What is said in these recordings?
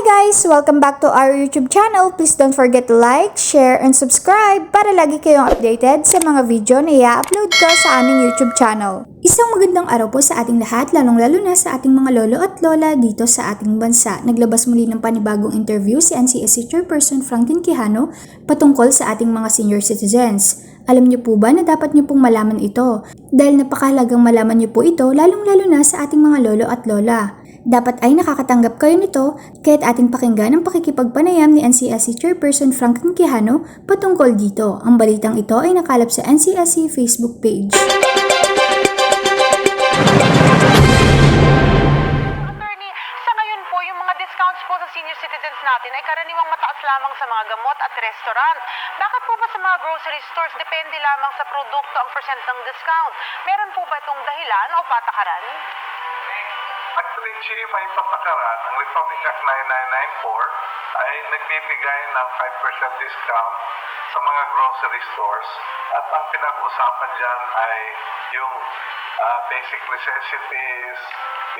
guys! Welcome back to our YouTube channel. Please don't forget to like, share, and subscribe para lagi kayong updated sa mga video na i-upload ko sa aming YouTube channel. Isang magandang araw po sa ating lahat, lalong-lalo na sa ating mga lolo at lola dito sa ating bansa. Naglabas muli ng panibagong interview si NCSC Chairperson Franklin Quijano patungkol sa ating mga senior citizens. Alam niyo po ba na dapat niyo pong malaman ito? Dahil napakahalagang malaman niyo po ito lalong-lalo na sa ating mga lolo at lola. Dapat ay nakakatanggap kayo nito kaya't ating pakinggan ang pakikipagpanayam ni NCSC Chairperson Franklin Quijano patungkol dito. Ang balitang ito ay nakalap sa NCSC Facebook page. Natin ay karaniwang mataas lamang sa mga gamot at restaurant. Bakit po ba sa mga grocery stores depende lamang sa produkto ang percent ng discount? Meron po ba itong dahilan o patakaran? Actually, Chi, may patakaran. Ang Republic Act 9994 ay nagbibigay ng 5% discount sa mga grocery stores. At ang pinag-usapan dyan ay yung ah, basic necessities,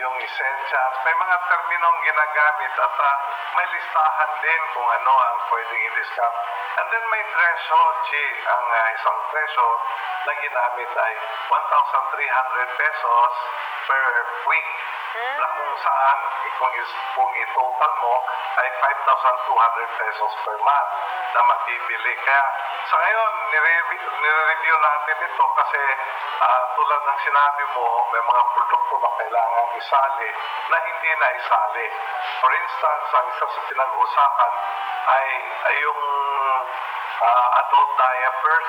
yung essentials. May mga terminong ginagamit at ah, may listahan din kung ano ang pwedeng i-discount. And then may threshold, Chi. Ang ah, isang threshold na ginamit ay 1,300 pesos per week na kung saan kung, is, kung i-total mo ay 5,200 pesos per month na mabibili. Kaya sa ngayon, nire- nire-review natin ito kasi ah, tulad ng sinabi mo, may mga produkto na kailangan isali na hindi na isali. For instance, ang isa sa pinag-usapan ay, ay yung ah, adult diapers.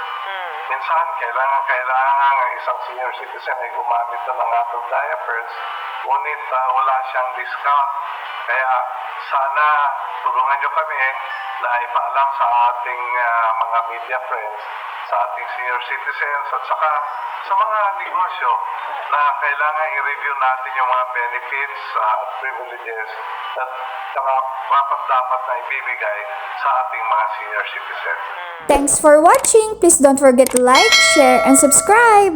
Minsan, kailangan, kailangan ang isang senior citizen ay gumamit na ng adult diapers, ngunit ah, wala siyang discount. Kaya sana tulungan nyo kami na ipaalam sa ating ah, mga media friends, sa ating senior citizens at saka sa mga negosyo na kailangan i-review natin yung mga benefits ah, at privileges at saka dapat dapat na ibibigay sa ating mga senior citizens. Thanks for watching! Please don't forget to like, share, and subscribe!